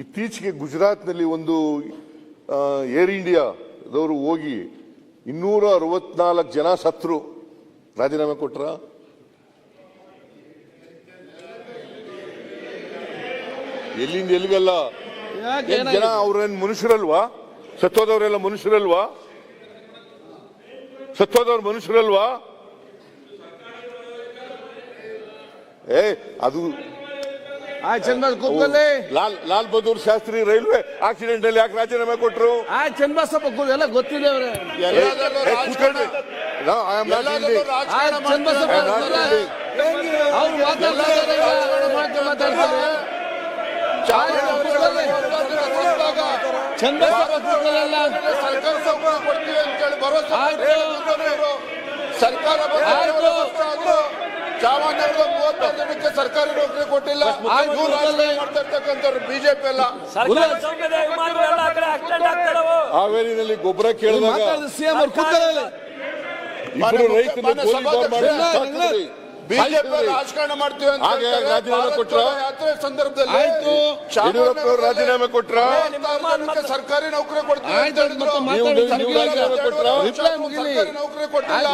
ಇತ್ತೀಚೆಗೆ ಗುಜರಾತ್ನಲ್ಲಿ ಒಂದು ಏರ್ ಇಂಡಿಯಾದವರು ಹೋಗಿ ಇನ್ನೂರ ಅರವತ್ನಾಲ್ಕು ಜನ ಸತ್ರು ರಾಜೀನಾಮೆ ಕೊಟ್ರ. ಎಲ್ಲಿಂದ ಎಲ್ಲಿಗೆಲ್ಲ? ಜನ ಅವ್ರೇನ್ ಮನುಷ್ಯರಲ್ವಾ? ಸತ್ತೋದವರೆಲ್ಲ ಮನುಷ್ಯರಲ್ವಾ? ಸತ್ತೋದವ್ರ ಮನುಷ್ಯರಲ್ವಾ? ಏ ಅದು ಚಂದ್ಬಾಸ್ ಕೂತ್ಕೊಳ್ಳಿ ಲಾಲ್ ಲಾಲ್ ಬಹದ್ದೂರ್ ಶಾಸ್ತ್ರಿ ರೈಲ್ವೆ ಆಕ್ಸಿಡೆಂಟ್ ಅಲ್ಲಿ ಯಾಕೆ ರಾಜೀನಾಮೆ ಕೊಟ್ರು ಆ ಚಂದ್ಬಾಸ್ ಸ್ವಲ್ಪ ಕೂತ್- ಎಲ್ಲ ಗೊತ್ತಿದೆ ಅವ್ರೆ ಎಲ್ಲಾದ್ರಲ್ಲೂ ಏ, ಕೂತ್ಕೊಳ್ರಿ. No, I am not. ರಾಜಕಾರಣ ಚಂದ್ಬಾಸ್ ಅವ್ರು ಮಾತಾಡ್ತಾರೆ ಈಗ. ಮಾತು ಮಾತಾಡ್ತಾರೆ ಚಂದ್ಬಾಸ್ ಸ್ವಲ್ಪ ಕೂತ್ಕೊಳ್ಳಲ್ಲ. ಸರ್ಕಾರ ಸಂಬಳ ಕೊಡ್ತೀವಿ ಅಂತ ಭರವಸೆ ಆಯ್ತು. ಕೊಟ್ಟಿದ್ರು. ಸರ್ಕಾರ ಆಯ್ತು. ಚಾಮರಾಜನಗರದ ಜನಕ್ಕೆ ಸರ್ಕಾರಿ ನೌಕರಿ ಕೊಟ್ಟಿಲ್ಲ. ಮಾಡ್ತಾ ಇರ್ತಕ್ಕಂಥವ್ರು ಬಿಜೆಪಿ ಎಲ್ಲ ಹಾವೇರಿನಲ್ಲಿ ಗೊಬ್ಬರ ಕೇಳಿದಾಗ ಮಾತಾಡಿದ ಸಿಎಂ ರೈತರು ಬಿಜೆಪಿ ರಾಜಕಾರಣ ಮಾಡ್ತೀವಿ ಅಂತ ಹಾಗೆ. ರಾಜೀನಾಮೆ ಕೊಟ್ರ? ಯಾತ್ರೆ ಸಂದರ್ಭದಲ್ಲಿ ಆಯ್ತು. ಯಡಿಯೂರಪ್ಪ ರಾಜೀನಾಮೆ ಕೊಟ್ರ? ಸರ್ಕಾರಿ ನೌಕರಿ ಕೊಡ್ತೀವಿ ನೌಕರಿ ಕೊಟ್ಟಿಲ್ಲ.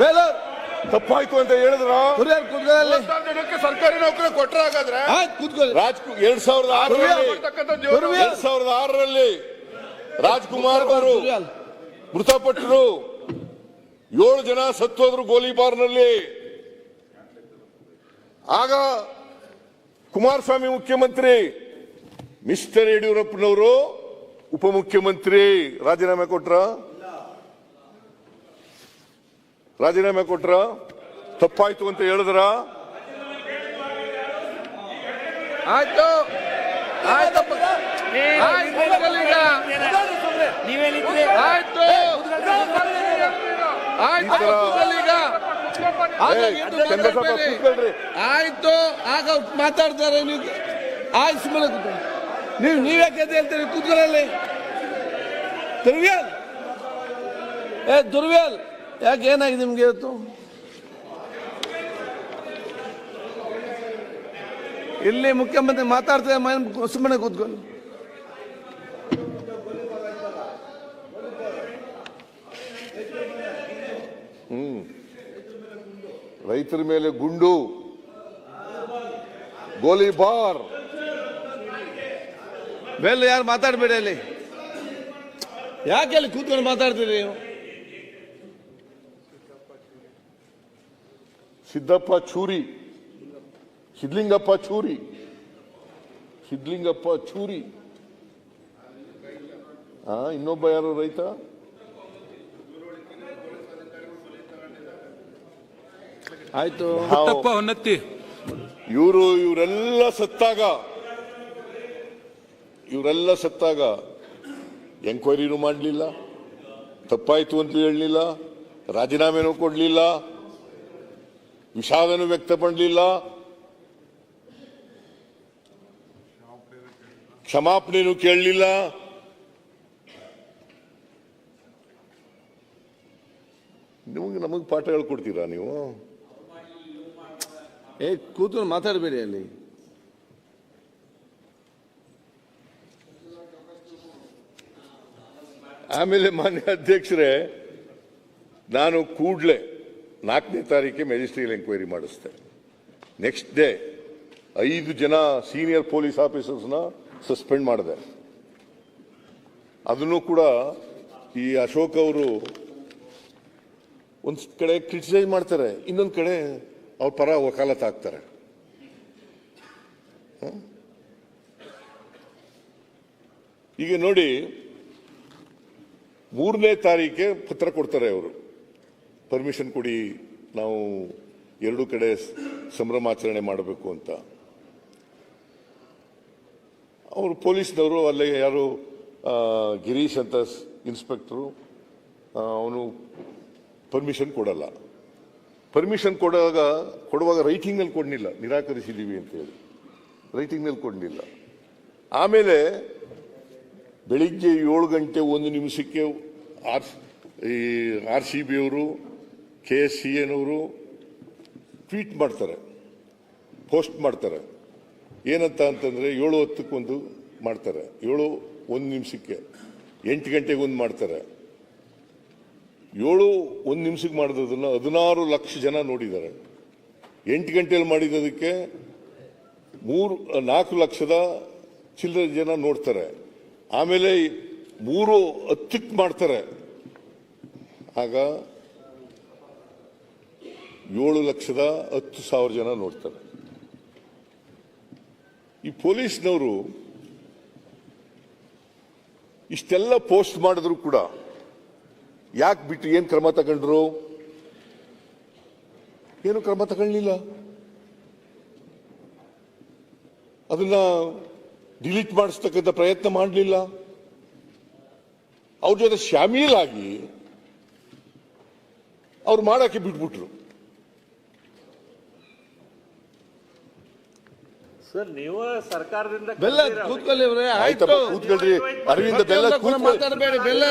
ಬೇಲೂರ್ ತಪ್ಪಾಯ್ತು ಅಂತ ಹೇಳಿದ್ರ? ಜನಕ್ಕೆ ಸರ್ಕಾರಿ ನೌಕರಿ ಕೊಟ್ರ ಹಾಗಾದ್ರೆ? ರಾಜ್ ಎರಡ್ ಸಾವಿರದ ಆರರಲ್ಲಿ. ಎರಡ್ ಸಾವಿರದ ಆರರಲ್ಲಿ ರಾಜ್ಕುಮಾರ್ ಅವರು. ಮೃತಪಟ್ಟರು. ಏಳು ಜನ ಸತ್ತೋದ್ರು ಗೋಲಿಬಾರ್ನಲ್ಲಿ ಆಗ ಕುಮಾರಸ್ವಾಮಿ ಮುಖ್ಯಮಂತ್ರಿ ಮಿಸ್ಟರ್ ಯಡಿಯೂರಪ್ಪನವರು ಉಪಮುಖ್ಯಮಂತ್ರಿ ರಾಜೀನಾಮೆ ಕೊಟ್ರ ರಾಜೀನಾಮೆ ಕೊಟ್ರ ತಪ್ಪಾಯ್ತು ಅಂತ ಹೇಳಿದ್ರ ಆಯ್ತು ನೀವೇನಿದ್ರೆ ಆಯ್ತು ಆಯ್ತು ಆಗ ಮಾತಾಡ್ತಾರೆ ನೀವು. ಆಯ್ತು ಸುಮ್ಮನೆ ನೀವು ನೀವ್ಯಾಕೆ ಅದೇ ಹೇಳ್ತೀರಿ? ಕೂತ್ಕೊಳ್ಳಲ್ಲಿ ದುರ್ವ್ಯಾಲ್. ಏ ದುರ್ವ್ಯಾಲ್ ಯಾಕೆ ಏನಾಗಿದೆ ನಿಮ್ಗೆ ಇವತ್ತು? ಇಲ್ಲಿ ಮುಖ್ಯಮಂತ್ರಿ ಮಾತಾಡ್ತಾರೆ ಸುಮ್ಮನೆ ಕೂತ್ಕೊಳ್ಳಿ. ರೈತರ ಮೇಲೆ ಗುಂಡು ಗೋಲಿಬಾರ್ ಬೆಲ್ಲ ಯಾರು ಮಾತಾಡಬೇಡಿ ಅಲ್ಲಿ? ಯಾಕೆ ಅಲ್ಲಿ ಕೂತ್ಕೊಂಡು ಮಾತಾಡ್ತೀರಿ ನೀವು? ಸಿದ್ದಪ್ಪ ಚೂರಿ ಸಿದ್ಲಿಂಗಪ್ಪ ಚೂರಿ ಸಿದ್ಲಿಂಗಪ್ಪ ಚೂರಿ. ಇನ್ನೊಬ್ಬ ಯಾರು ರೈತ? ಆಯ್ತು. ತಪ್ಪ ಹೊನ್ನತ್ತಿ. ಇವರು ಇವರೆಲ್ಲ ಸತ್ತಾಗ ಇವರೆಲ್ಲ ಸತ್ತಾಗ ಎಂಕ್ವೈರಿನೂ ಮಾಡಲಿಲ್ಲ ತಪ್ಪಾಯಿತು ಅಂತ ಹೇಳಲಿಲ್ಲ ರಾಜೀನಾಮೆನೂ ಕೊಡಲಿಲ್ಲ ವಿಷಾದನೂ ವ್ಯಕ್ತಪಡಲಿಲ್ಲ. ಕ್ಷಮಾಪಣೆನೂ ಕೇಳಲಿಲ್ಲ. ನಿಮಗೆ ನಮಗೆ ಪಾಠ ಹೇಳ್ಕೊಡ್ತೀರಾ ನೀವು? ಏ ಕೂತು ಮಾತಾಡಬೇಡಿ ಅಲ್ಲಿ. ಆಮೇಲೆ ಮಾನ್ಯ ಅಧ್ಯಕ್ಷರೇ, ನಾನು ಕೂಡಲೇ ನಾಲ್ಕನೇ ತಾರೀಕಿಗೆ ಮೆಜಿಸ್ಟ್ರಿಯಲ್ ಎಂಕ್ವೈರಿ ಮಾಡಿಸ್ದೆ. ನೆಕ್ಸ್ಟ್ ಡೇ ಐದು ಜನ ಸೀನಿಯರ್ ಪೊಲೀಸ್ ಆಫೀಸರ್ಸ್ನ ಸಸ್ಪೆಂಡ್ ಮಾಡಿದೆ. ಅದನ್ನು ಕೂಡ ಈ ಅಶೋಕ್ ಅವರು ಒಂದು ಕಡೆ ಕ್ರಿಟಿಸೈಸ್ ಮಾಡ್ತಾರೆ, ಇನ್ನೊಂದು ಕಡೆ ಅವ್ರ ಪರ ವಕಾಲತ್ ಆಗ್ತಾರೆ ಈಗ ನೋಡಿ, ಮೂರನೇ ತಾರೀಕೆ ಪತ್ರ ಕೊಡ್ತಾರೆ ಅವರು. ಪರ್ಮಿಷನ್ ಕೊಡಿ, ನಾವು ಎರಡು ಕಡೆ ಸಂಭ್ರಮಾಚರಣೆ ಮಾಡಬೇಕು ಅಂತ. ಅವರು ಪೊಲೀಸ್ನವರು, ಅಲ್ಲಿ ಯಾರು ಗಿರೀಶ್ ಅಂತ ಇನ್ಸ್ಪೆಕ್ಟರು ಅವನು ಪರ್ಮಿಷನ್ ಕೊಡಲ್ಲ. ಪರ್ಮಿಷನ್ ಕೊಡುವಾಗ ಕೊಡುವಾಗ ರೈಟಿಂಗ್ನಲ್ಲಿ ಕೊಡಲಿಲ್ಲ. ನಿರಾಕರಿಸಿದ್ದೀವಿ ಅಂತ ಹೇಳಿ. ರೈಟಿಂಗ್ನಲ್ಲಿ ಕೊಡಲಿಲ್ಲ. ಆಮೇಲೆ ಬೆಳಿಗ್ಗೆ ಏಳು ಗಂಟೆ ಒಂದು ನಿಮಿಷಕ್ಕೆ ಆರ್ ಈ ಆರ್ ಸಿ ಬಿ ಅವರು ಕೆ ಎಸ್ ಸಿ ಎನವರು ಟ್ವೀಟ್ ಮಾಡ್ತಾರೆ. ಪೋಸ್ಟ್ ಮಾಡ್ತಾರೆ. ಏನಂತ ಅಂತಂದರೆ ಏಳು ಹತ್ತಕ್ಕೊಂದು ಮಾಡ್ತಾರೆ. ಏಳು ಒಂದು ನಿಮಿಷಕ್ಕೆ. ಎಂಟು ಗಂಟೆಗೊಂದು ಮಾಡ್ತಾರೆ. ಏಳು ಒಂದು ನಿಮಿಷಕ್ಕೆ ಮಾಡಿರೋದನ್ನ ಹದಿನಾರು ಲಕ್ಷ ಜನ ನೋಡಿದ್ದಾರೆ. ಎಂಟು ಗಂಟೆಯಲ್ಲಿ ಮಾಡಿದ್ದಕ್ಕೆ ಮೂರು, ನಾಲ್ಕು ಲಕ್ಷದ ಚಿಲ್ಲರೆ ಜನ ನೋಡ್ತಾರೆ. ಆಮೇಲೆ ಮೂರು ಹತ್ತಕ್ಕೆ ಮಾಡ್ತಾರೆ. ಆಗ ಏಳು ಲಕ್ಷದ ಹತ್ತು ಸಾವಿರ ಜನ ನೋಡ್ತಾರೆ. ಈ ಪೊಲೀಸ್ನವರು ಇಷ್ಟೆಲ್ಲ ಪೋಸ್ಟ್ ಮಾಡಿದ್ರು ಕೂಡ ಯಾಕೆ ಬಿಟ್ಟು ಏನು ಕ್ರಮ ತಗೊಂಡ್ರು? ಏನು ಕ್ರಮ ತಗೊಳ್ಳಿಲ್ಲ. ಅದನ್ನ ಡಿಲೀಟ್ ಮಾಡಿಸ್ತಕ್ಕಂಥ ಪ್ರಯತ್ನ ಮಾಡಲಿಲ್ಲ. ಅವ್ರ ಜೊತೆ ಶಾಮೀಲಾಗಿ ಅವ್ರು ಮಾಡಕ್ಕೆ ಬಿಟ್ಬಿಟ್ರು. ಸರ್ ನೀವು ಸರ್ಕಾರದಿಂದ ಬೆಲ್ಲ ಕೂತ್ಕೊಳ್ಳಿ ಅವ್ರೆ ಆಯ್ತಪ್ಪ ಕೂತ್ಕೊಳ್ರಿ. ಅರವಿಂದ ಬೆಲ್ಲ ಪ್ರತಿಯೊಂದಕ್ಕೂ ಕೂತ್ಕೊಳ್ಳಿ ಮಾತಾಡಬೇಡಿ ಬೆಲ್ಲ.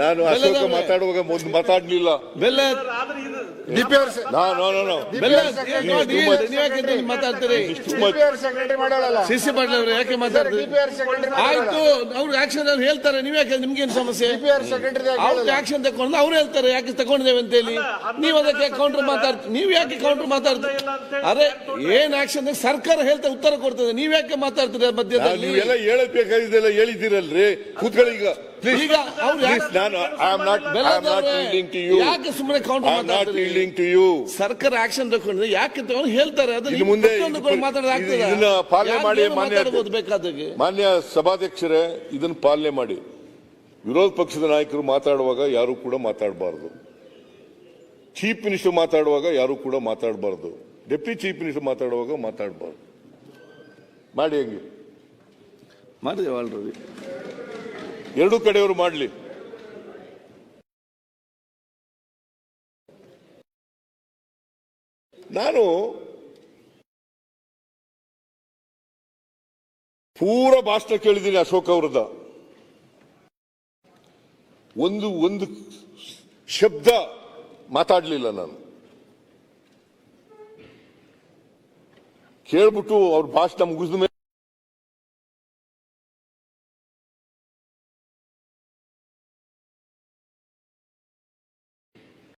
ನಾನು ಅಶೋಕ ಮಾತಾಡುವಾಗ ಒಂದು ಮಾತಾಡ್ಲಿಲ್ಲ. ಬೆಲ್ಲ ಆದ್ರೆ ಇದು ಡಿಪಿಆರ್ ನಾ ನೋ ನೋ ನೋ ಬೆಲ್ಲ too much. ನೀವ್ ಯಾಕೆ ಇದನ್ನ ಮಾತಾಡ್ತೀರಿ? ಡಿಪಿಆರ್ ಸೆಕ್ರೆಟರಿ ಮಾಡೋಲ್ಲ ಸಿಸಿ ಪಾಟೀಲ್ ಅವರು ಯಾಕೆ ಮಾತಾಡ್ತೀರಿ? ಡಿಪಿಆರ್ ಸೆಕ್ರೆಟರಿ ಆಯ್ತು ಅವ್ರು ಆಕ್ಷನ್ ಅವ್ರು ಹೇಳ್ತಾರೆ ನೀವ್ ಯಾಕೆ ನಿಮ್ಗೇನು ಸಮಸ್ಯೆ? ಡಿಪಿಆರ್ ಸೆಕ್ರೆಟರಿ ಅವ್ರಿಗೆ ಆಕ್ಷನ್ ತಗೊಂಡು ಅವ್ರು ಹೇಳ್ತಾರೆ ಯಾಕೆ ತಗೊಂಡಿದ್ದೇವೆ ಅಂತ ಹೇಳಿ. ನೀವು ಅದಕ್ಕೆ ಕೌಂಟರ್ ಮಾತಾಡ್ತೀವಿ ನೀವ್ ಯಾಕೆ ಕೌಂಟರ್ ಮಾತಾಡ್ತೀರಿ? ಅರೆ ಏನ್ ಆಕ್ಷನ್ ಸರ್ಕಾರ ಹೇಳ್ತಾ ಉತ್ತರ ಕೊಡ್ತದೆ. ನೀವ್ ಯಾಕೆ ಮಾತಾಡ್ತೀರಿ ಮಧ್ಯದಲ್ಲಿ? ಎಲ್ಲ ಹೇಳಬೇಕಾಗಿದ್ದೆಲ್ಲ ಹೇಳಿದ್ದೀರಲ್ರಿ. ಕೂತ್ಕೊಳ್ಳಿ ಈಗ. ಈಗ ಅವ್ರು ಯಾಕೆ- ನಾನು I am not I am not yielding to you ಯಾಕೆ ಸುಮ್ಮನೆ ಐ ಕೌಂಟರ್ ಆಮ್ ನಾಟ್ ಮಾತಾಡ್ತೀರಿ ಈಲ್ಡಿಂಗ್ ಟು ಯು ಸರ್ಕಾರ ಆಕ್ಷನ್ ತಗೊಂಡ್ರೆ ಯಾಕೆ ತಗೊಂಡು ಹೇಳ್ತಾರೆ. ಅದನ್ನ ಇನ್ನು ಮುಂದೆ ಪ್ರತಿಯೊಂದು ಇದು- ಮಾತಾಡೋದಾಗ್ತದೆ ಇದನ್ನ ಪಾಲನೆ ಮಾಡಿ ಮಾನ್ಯ ಮಾತಾಡ್ಬೋದು ಬೇಕಾದಾಗೆ ಮಾನ್ಯ ಸಭಾಧ್ಯಕ್ಷರೇ ಇದನ್ನು ಪಾಲನೆ ಮಾಡಿ. ವಿರೋಧ ಪಕ್ಷದ ನಾಯಕರು ಮಾತಾಡುವಾಗ ಯಾರು ಕೂಡ ಮಾತಾಡಬಾರದು. ಚೀಫ್ ಮಿನಿಸ್ಟರ್ ಮಾತಾಡುವಾಗ ಯಾರು ಕೂಡ ಮಾತಾಡಬಾರದು. ಡೆಪ್ಟಿ ಚೀಫ್ ಮಿನಿಸ್ಟರ್ ಮಾತಾಡುವಾಗ ಮಾತಾಡಬಾರ್ದು. ಮಾಡಿ ಹಂಗೆ? ಮಾಡಿದೆ ಆಲ್ರೆಡಿ ಎರಡೂ ಕಡೆಯವರು ಮಾಡಲಿ. ನಾನು ಪೂರ ಭಾಷಣ ಕೇಳಿದ್ದೀನಿ ಅಶೋಕ್ ಅವ್ರದ. ಒಂದು ಒಂದು ಶಬ್ದ ಮಾತಾಡಲಿಲ್ಲ ನಾನು. ಕೇಳ್ಬಿಟ್ಟು ಅವ್ರ ಭಾಷಣ ಮುಗಿದ ಮೇಲೆ